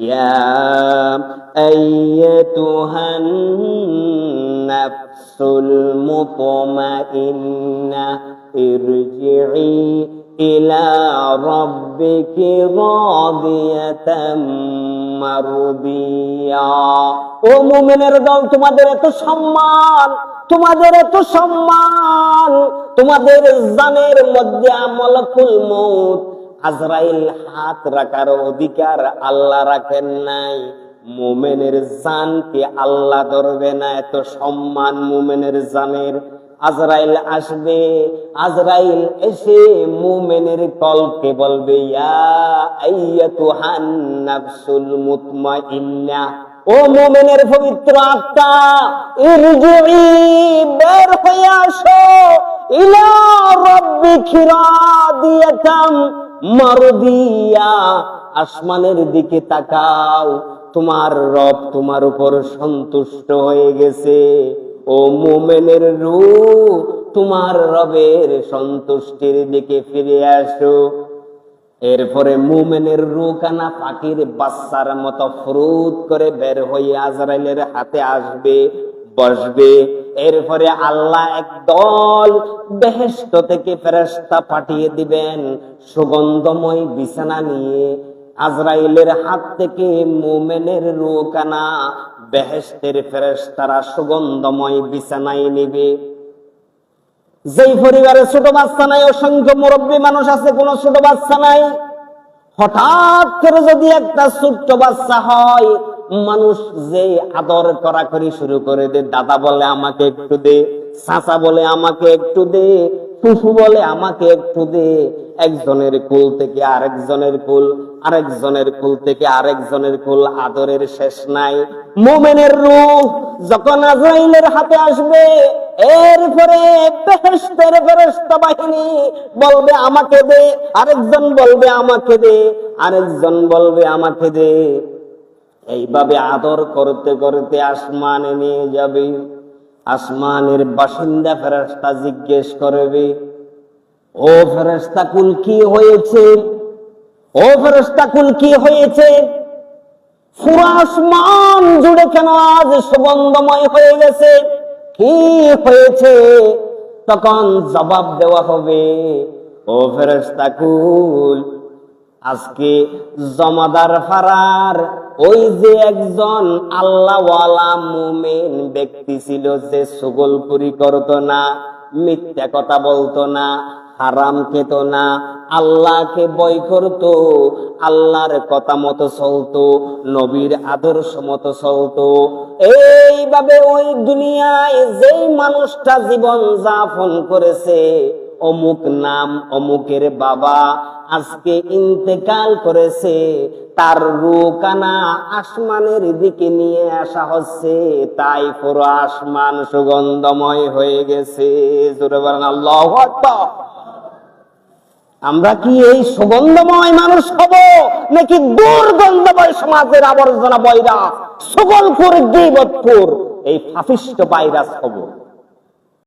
يا أيتها النفس المطمئنة ارجعي إلى ربك راضية مرضية ও মুমিনের দল তোমাদের এত সম্মান তোমাদের এত সম্মান তোমাদের জানের মধ্যে আমলকুল মউত আজরাইল হাত রাখার অধিকার আল্লাহ রাখেন নাই। মোমেনের জানকে আল্লাহ ধরবে না, এত সম্মান মোমেনের জানের। আজরাইল আসবে, আজরাইল এসে মুমেনের কলকে বলবে ও মুমিনের পবিত্র আত্মা বের হয়ে আসো, ইলা রাব্বিকি রাদিয়াতাম। মারদিয়া, আসমানের দিকে তাকাও। তোমার রব তোমার উপর সন্তুষ্ট হয়ে গেছে। ও মুমেনের রূহ তোমার রবের সন্তুষ্টির দিকে ফিরে আসো। এরপরে মুমেনের রুকানা পাখির বাচ্চার মতো ফ্রুত করে বের হয়ে আজরাইলের হাতে আসবে। বসবে। এরপরে আল্লাহ এক দল বেহেস্ত থেকে ফেরেস্তা পাঠিয়ে দিবেন। সুগন্ধময় বিছানা নিয়ে আজরাইলের হাত থেকে মুমেনের রুকানা বেহেস্তের ফেরেস্তারা সুগন্ধময় বিছানায় নিবে। যেই পরিবারে ছোট বাচ্চা নাই, অসংখ্য মুরব্বী মানুষ আছে, কোন ছোট বাচ্চা নাই। হঠাৎ করে যদি একটা ছোট্ট বাচ্চা হয় মানুষ যে আদর করা করি শুরু করে দে, দাদা বলে আমাকে একটু দে, চাচা বলে আমাকে একটু দে ফুফু বলে আমাকে একটু দে। একজনের কুল থেকে আরেকজনের কুল আরেকজনের কুল থেকে আরেকজনের কুল আদরের শেষ নাই। মোমেনের রূপ যখন আজরাইলের হাতে আসবে, এরপরে বেহেশতের ফেরেশতা বাহিনী বলবে আমাকে দে, আরেকজন বলবে আমাকে দে, আরেকজন বলবে আমাকে দে। এইভাবে আদর করতে করতে আসমানে নিয়ে যাবে। আসমানের বাসিন্দা ফেরেশতা জিজ্ঞেস করবে, ও ফেরেশতা, কুল কি হয়েছে? ও ফেরেশতা, কুল কি হয়েছে? পুরো আসমান জুড়ে কেন আজ সুগন্ধময় হয়ে গেছে? কি হয়েছে? তখন জবাব দেওয়া হবে, ও ফেরেশতা, কুল, আজকে জমাদার ফারার ওই যে একজন আল্লাহওয়ালা মুমিন ব্যক্তি ছিল যে সুগলপুরি করতো না, মিথ্যা কথা বলতো না, হারাম খেত না, আল্লাহকে বই করতো, আল্লাহর কথা মতো চলতো, নবীর আদর্শ মতো চলতো। এইভাবে ওই দুনিয়ায় যেই মানুষটা জীবন যাপন করেছে অমুক নাম, অমুকের বাবা আজকে ইন্তেকাল করেছে। তার রুকানা আসমানের দিকে নিয়ে আসা হচ্ছে। তাই পুরো আসমান সুগন্ধময় হয়ে গেছে। আমরা কি এই সুগন্ধময় মানুষ হব, নাকি দুর্গন্ধময় সমাজের আবর্জনা বৈরা সুগলপুর, গিবতপুর, এই ফাফিষ্ট ভাইরাস হব?